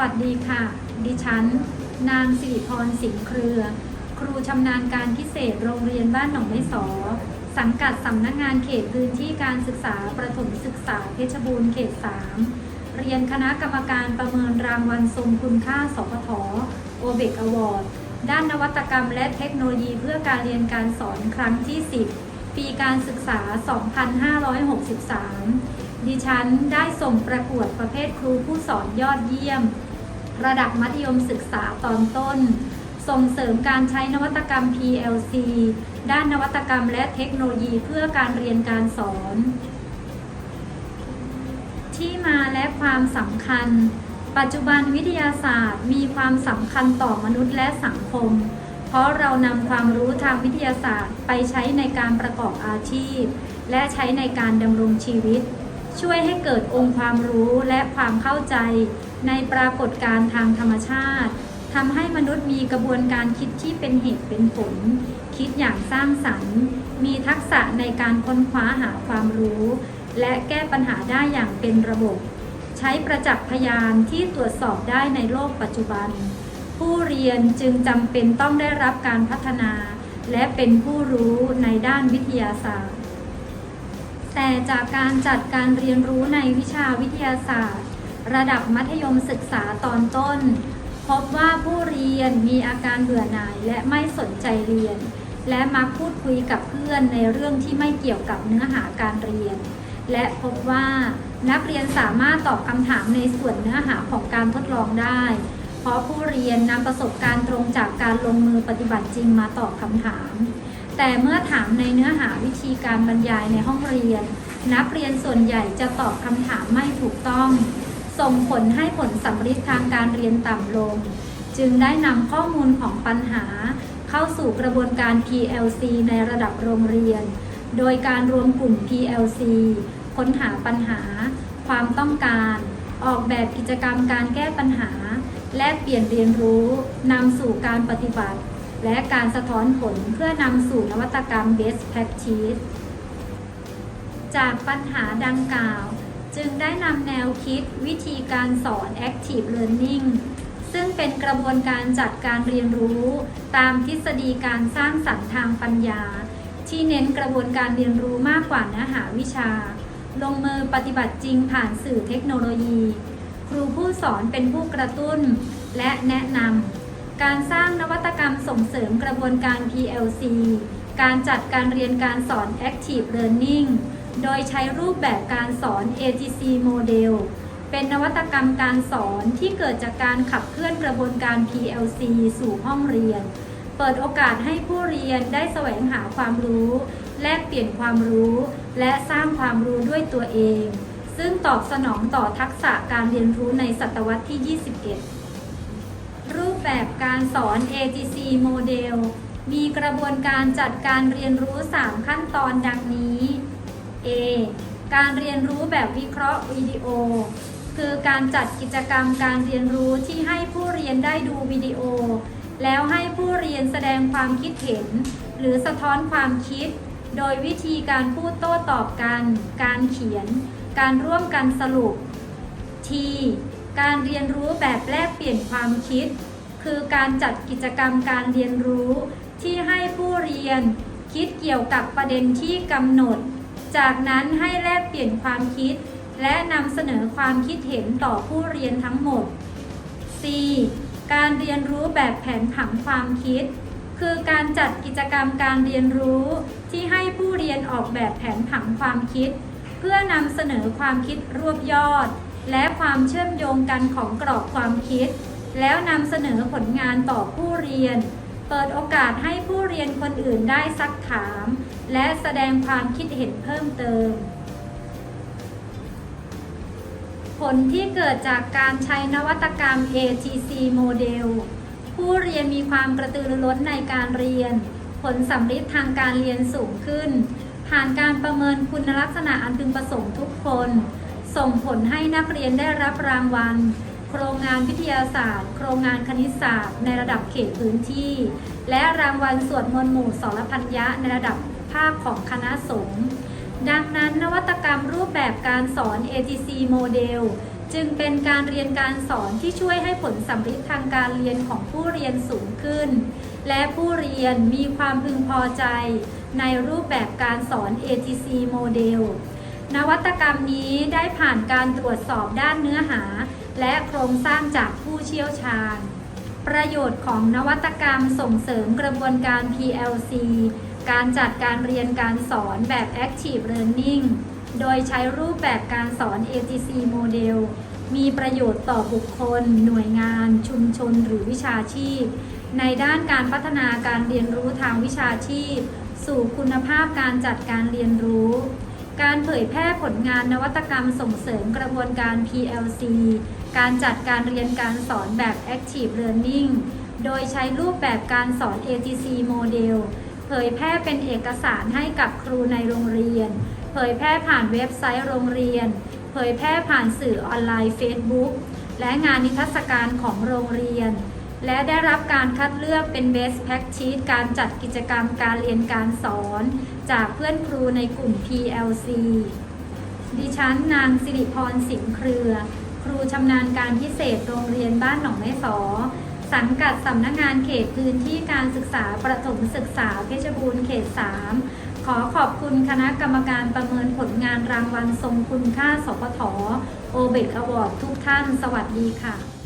วัสดีค่ะ ดิฉัน นางสิริพรสิงเครือ ครูชำนาญการพิเศษโรงเรียนบ้านหนองไม้สอ สังกัดสำนักงานเขตพื้นที่การศึกษาประถมศึกษาเพชรบูรณ์เขต 3 เรียนคณะกรรมการประเมินรางวัลทรงคุณค่าสพทโอเบกอวอร์ดด้านนวัตกรรมและเทคโนโลยีเพื่อการเรียนการสอนครั้งที่ 10 ปีการศึกษา 2563 ดิฉันได้ส่งประกวดประเภทครูผู้สอนยอดเยี่ยม ระดับมัธยมศึกษาตอนต้น ส่งเสริมการใช้นวัตกรรม PLC ด้านนวัตกรรมและเทคโนโลยีเพื่อการเรียนการสอน ที่มาและความสำคัญ ปัจจุบันวิทยาศาสตร์ มีความสำคัญต่อมนุษย์และสังคม เพราะเรานำความรู้ทางวิทยาศาสตร์ไปใช้ในการประกอบอาชีพ และใช้ในการดำรงชีวิต ช่วยให้เกิดองค์ความรู้และความเข้าใจ ในปรากฏการณ์ทางธรรมชาติทำให้มนุษย์มีกระบวนการคิดที่เป็นเหตุเป็นผล คิดอย่างสร้างสรรค์ มีทักษะในการค้นคว้าหาความรู้ และแก้ปัญหาได้อย่างเป็นระบบ ใช้ประจักษ์พยานที่ตรวจสอบได้ในโลกปัจจุบัน ผู้เรียนจึงจำเป็นต้องได้รับการพัฒนา และเป็นผู้รู้ในด้านวิทยาศาสตร์ แต่จากการจัดการเรียนรู้ในวิชาวิทยาศาสตร์ ระดับมัธยมศึกษาตอนต้น พบว่าผู้เรียนมีอาการเบื่อหน่ายและไม่สนใจเรียน และมักพูดคุยกับเพื่อนในเรื่องที่ไม่เกี่ยวกับเนื้อหาการเรียน และพบว่านักเรียนสามารถตอบคำถามในส่วนเนื้อหาของการทดลองได้ เพราะผู้เรียนนำประสบการณ์ตรงจากการลงมือปฏิบัติจริงมาตอบคำถาม แต่เมื่อถามในเนื้อหาวิธีการบรรยายในห้องเรียน นักเรียนส่วนใหญ่จะตอบคำถามไม่ถูกต้อง ส่งผลให้ผลสัมฤทธิ์ทางการเรียนต่ำลง จึงได้นำข้อมูลของปัญหา เข้าสู่กระบวนการ PLC ในระดับโรงเรียน โดยการรวมกลุ่ม PLC ค้นหาปัญหา ความต้องการ ออกแบบกิจกรรมการแก้ปัญหา แลกเปลี่ยนเรียนรู้นำสู่การปฏิบัติ และการสะท้อนผลเพื่อนำสู่นวัตกรรม Best Practice จากปัญหาดังกล่าว จึงได้นำแนวคิดวิธีการสอน Active Learning ซึ่งเป็นกระบวนการจัดการเรียนรู้ตามทฤษฎีการสร้างสรรค์ทางปัญญา ที่เน้นกระบวนการเรียนรู้มากกว่าเนื้อหาวิชา ลงมือปฏิบัติจริงผ่านสื่อเทคโนโลยี ครูผู้สอนเป็นผู้กระตุ้นและแนะนำการสร้างนวัตกรรมส่งเสริมกระบวนการ PLC การจัดการเรียนการสอน Active Learning โดยใช้รูปแบบการสอน AGC Model เป็นนวัตกรรมการสอนที่เกิดจากการขับเคลื่อนกระบวนการ PLC สู่ห้องเรียน เปิดโอกาสให้ผู้เรียนได้แสวงหาความรู้ แลกเปลี่ยนความรู้ และสร้างความรู้ด้วยตัวเอง ซึ่งตอบสนองต่อทักษะการเรียนรู้ในศตวรรษที่ 21 รูปแบบการสอน AGC Model มีกระบวนการจัดการเรียนรู้ 3 ขั้นตอนดังนี้ A การเรียนรู้แบบวิเคราะห์วิดีโอ คือการจัดกิจกรรมการเรียนรู้ที่ให้ผู้เรียนได้ดูวิดีโอ แล้วให้ผู้เรียนแสดงความคิดเห็น หรือสะท้อนความคิด โดยวิธีการพูดโต้ตอบกัน การเขียน การร่วมกันสรุป T การเรียนรู้แบบแลกเปลี่ยนความคิด คือการจัดกิจกรรมการเรียนรู้ที่ให้ผู้เรียนคิดเกี่ยวกับประเด็นที่กำหนด จากนั้นให้แลกเปลี่ยนความคิด และนำเสนอความคิดเห็นต่อผู้เรียนทั้งหมด C การเรียนรู้แบบแผนผังความคิด คือการจัดกิจกรรมการเรียนรู้ที่ให้ผู้เรียนออกแบบแผนผังความคิด เพื่อนำเสนอความคิดรวบยอด และความเชื่อมโยงกันของกรอบความคิด แล้วนำเสนอผลงานต่อผู้เรียน เปิดโอกาสให้ผู้เรียนคนอื่นได้ซักถาม และแสดงความคิดเห็นเพิ่มเติม ผลที่เกิดจากการใช้นวัตกรรม ATC โมเดล ผู้เรียนมีความกระตือรือร้นในการเรียน ผลสำฤทธิ์ทางการเรียนสูงขึ้น ผ่านการประเมินคุณลักษณะอันพึงประสงค์ทุกคน ส่งผลให้นักเรียนได้รับรางวัล โครงงานวิทยาศาสตร์ โครงงานคณิตศาสตร์ ในระดับเขตพื้นที่ และรางวัลสวดมนต์หมู่สรพัญญะในระดับ ภาคของคณะสงฆ์ดังนั้นนวัตกรรมรูปแบบการสอน ATC โมเดลจึงเป็นการเรียนการสอนที่ช่วยให้ผลสัมฤทธิ์ทางการเรียนของผู้เรียนสูงขึ้น และผู้เรียนมีความพึงพอใจ ในรูปแบบการสอน ATC โมเดลนวัตกรรมนี้ได้ผ่านการตรวจสอบด้านเนื้อหา และโครงสร้างจากผู้เชี่ยวชาญ ประโยชน์ของนวัตกรรมส่งเสริมกระบวนการ PLC การจัดการเรียนการสอนแบบ Active Learning โดยใช้รูปแบบการสอน ATC โมเดลมีประโยชน์ต่อบุคคล หน่วยงาน ชุมชน หรือวิชาชีพ ในด้านการพัฒนาการเรียนรู้ทางวิชาชีพ สู่คุณภาพการจัดการเรียนรู้ การเผยแพร่ผลงานนวัตกรรมส่งเสริมกระบวนการ PLC การจัดการเรียนการสอนแบบ Active Learning โดยใช้รูปแบบการสอน ATC โมเดล เผยแพร่เป็นเอกสารให้กับครูในโรงเรียน เผยแพร่ผ่านเว็บไซต์โรงเรียน เผยแพร่ผ่านสื่อออนไลน์ Facebook และงานนิทรรศการของโรงเรียน และได้รับการคัดเลือกเป็น Best Practice การจัดกิจกรรมการเรียนการสอน จากเพื่อนครูในกลุ่ม PLC ดิฉันนางสิริพรสิงเครือ ครูชำนาญการพิเศษโรงเรียนบ้านหนองแม่สอ สังกัดสำนักงานเขตพื้นที่การศึกษาประถมศึกษาเพชรบูรณ์เขต 3 ขอขอบคุณคณะกรรมการประเมินผลงานรางวัลทรงคุณค่าสปทโอเบกอวอร์ดทุกท่าน สวัสดีค่ะ